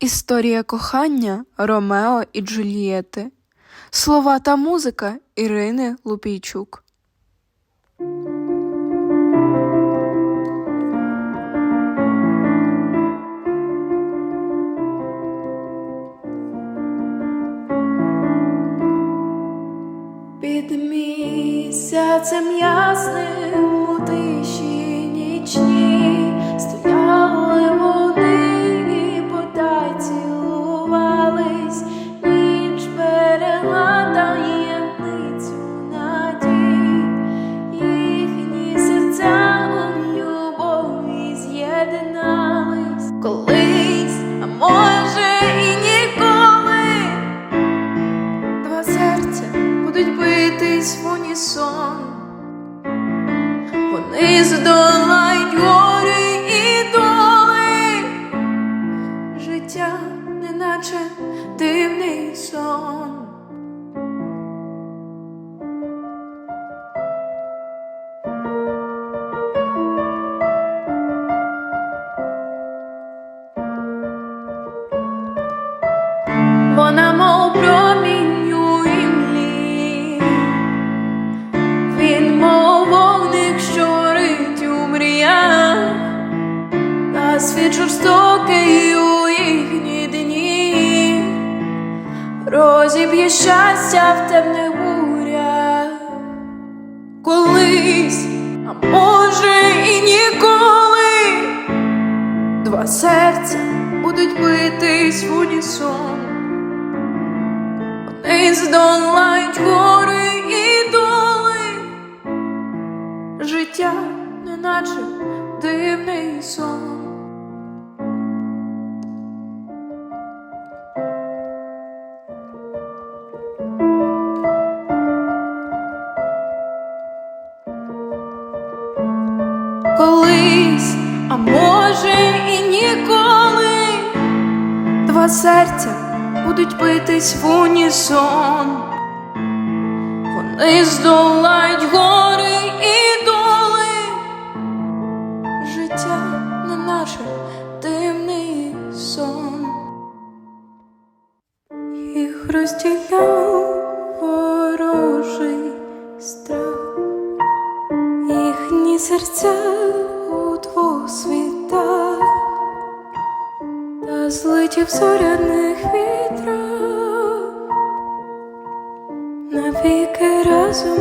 Історія кохання Ромео і Джульєти. Слова та музика Ірини Лупійчук. Під місяцем ясним у тиші будуть битись в унісон. Вони здолають гори і доли. Життя, неначе дивний сон. Вона світ жорстокий у їхні дні, розіб'є щастя в темних бурях, колись, а може і ніколи, два серця будуть битись в унісон. Вони здолають гори і доли, життя, неначе дивний сон. Колись, а може і ніколи, два серця будуть битись в унісон. Вони здолають гори і доли, життя не наше дивний сон. Їх розділяв серця у двох світах та злиті в зоряних вітрах. Навіки разом